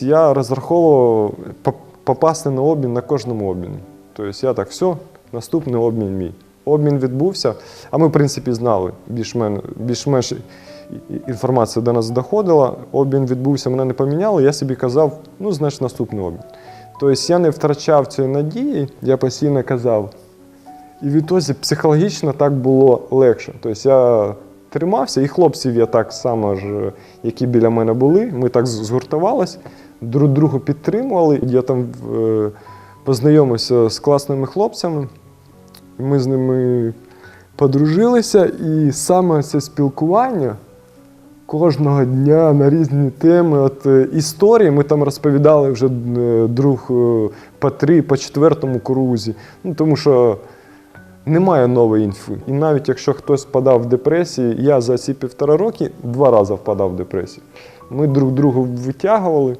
Я розраховував попасти на обмін на кожному обміні. Тобто я так, все, наступний обмін мій. Обмін відбувся, а ми, в принципі, знали, більш-менш, і- інформація до нас доходила. Обмін відбувся, мене не поміняли. Я собі казав, ну, значить, наступний обмін. Тобто я не втрачав цієї надії, я постійно казав. І відтоді психологічно так було легше. Тобто я тримався, і хлопців я так само ж, які біля мене були, ми так згуртувалися, друг другу підтримували. Я там е, познайомився з класними хлопцями, ми з ними подружилися, і саме це спілкування кожного дня на різні теми. От е, історії ми там розповідали вже е, друг е, по три, по четвертому крузі. Ну, тому що немає нової інфи. І навіть якщо хтось впадав в депресію, я за ці півтора роки два рази впадав в депресію. Ми друг другу витягували.